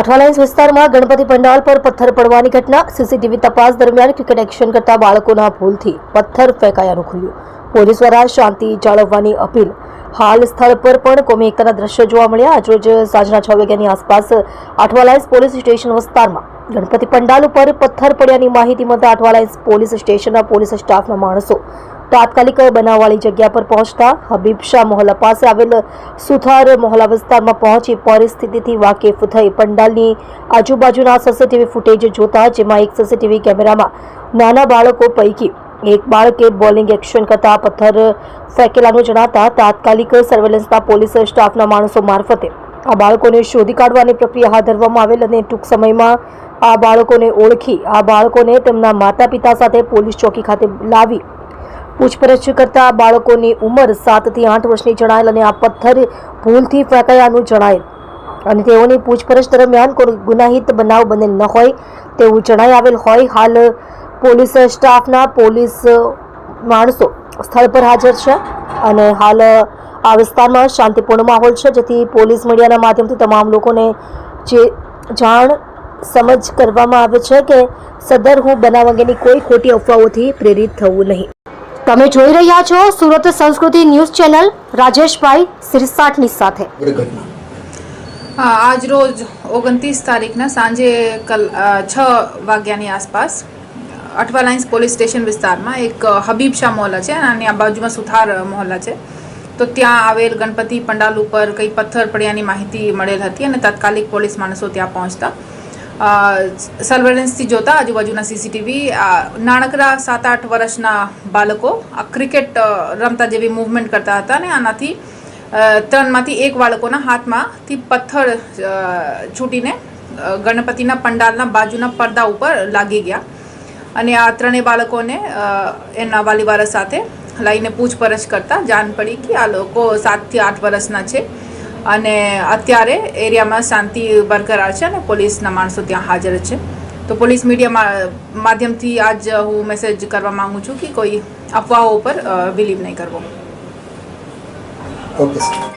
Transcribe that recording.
અઠવાલાઇન્સ વિસ્તારમાં ગણપતિ પંડાલ પર પથ્થર પડવાની ઘટના. સીસીટીવી તપાસ દરમિયાન ક્રિકેટ એક્શન કરતા બાળકોના ભૂલથી પથ્થર ફેંકાયાનું ખુલ્યું. પોલીસ દ્વારા શાંતિ જાળવવાની અપીલ. હાલ સ્થળ પર પણ કોમી એકતાના દ્રશ્યો જોવા મળ્યા. આજરોજ સાંજના છ વાગ્યાની આસપાસ અઠવાલાઇન્સ પોલીસ સ્ટેશન વિસ્તારમાં ગણપતિ પંડાલ ઉપર પથ્થર પડ્યાની માહિતી મળતા અઠવાલાઇન્સ પોલીસ સ્ટેશનના પોલીસ સ્ટાફના માણસો તાત્કાલિક બનાવવાળી જગ્યા પર પહોંચતા હબીબ શાહ મોહલ્લા પાસે આવેલ સુથાર મોહલ્લા વિસ્તારમાં પહોંચી પરિસ્થિતિથી વાકેફ થઈ. પંડાલની આજુબાજુના સીસીટીવી ફૂટેજ જોતા જેમાં એક સીસીટીવી કેમેરામાં નાના બાળકો પૈકી એક બાળકે બોલિંગ એક્શન કરતા પથ્થર ફેંકેલાનું જણાતા તાત્કાલિક સર્વેલન્સના પોલીસ સ્ટાફના માણસો મારફતે આ બાળકોને શોધી કાઢવાની પ્રક્રિયા હાથ ધરવામાં આવેલ અને ટૂંક સમયમાં આ બાળકોને ઓળખી આ બાળકોને તેમના માતા પિતા સાથે પોલીસ ચોકી ખાતે લાવી પૂછપરછ કરતા બાળકોની ઉંમર સાતથી આઠ વર્ષની જણાયેલ અને આ પથ્થર ભૂલથી ફેંકાયાનું જણાયેલ. અને તેઓની પૂછપરછ દરમિયાન કોઈ ગુનાહિત બનાવ બનેલ ન હોય તેવું જણાઈ આવેલ હોય. હાલ પોલીસ સ્ટાફના પોલીસ માણસો સ્થળ પર હાજર છે અને હાલ આ વિસ્તારમાં શાંતિપૂર્ણ માહોલ છે, જેથી પોલીસ મીડિયાના માધ્યમથી તમામ લોકોને જે જાણ સમજ કરવામાં આવે છે કે સદર હું બનાવ અંગેની કોઈ ખોટી અફવાઓથી પ્રેરિત થવું નહીં. તમે જોઈ રહ્યા છો સુરત સંસ્કૃતિ ન્યૂઝ ચેનલ રાજેશભાઈ સિરસાટની સાથે. આજ રોજ ઓગણત્રીસ તારીખના સાંજે કલ છ વાગ્યાની આસપાસ અઠવા લાઇન્સ પોલીસ સ્ટેશન વિસ્તારમાં એક હબીબ શાહ મોહલ્લા છે અને આ બાજુમાં સુથાર મોહલ્લા છે. તો ત્યાં આવેલ ગણપતિ પંડાલ ઉપર કંઈ પથ્થર પડ્યાની માહિતી મળેલ હતી અને તાત્કાલિક પોલીસ માણસો ત્યાં પહોંચતા. સર્વેલન્સથી જોતા આજુબાજુના સીસીટીવી નાનકડા સાત આઠ વર્ષના બાળકો આ ક્રિકેટ રમતા જેવી મૂવમેન્ટ કરતા હતા અને આનાથી ત્રણમાંથી એક બાળકોના હાથમાંથી પથ્થર છૂટીને ગણપતિના પંડાલના બાજુના પડદા ઉપર લાગી ગયા. અને આ ત્રણેય બાળકોને એના એમના સાથે લઈને પૂછપરછ કરતા જાણ પડી કે આ લોકો સાતથી આઠ વર્ષના છે. અને અત્યારે એરિયામાં શાંતિ બરકરાર છે અને પોલીસના માણસો ત્યાં હાજર છે. તો પોલીસ મીડિયા માધ્યમથી આજ હું મેસેજ કરવા માંગુ છું કે કોઈ અફવાઓ ઉપર બિલીવ નહીં કરવો. ઓકે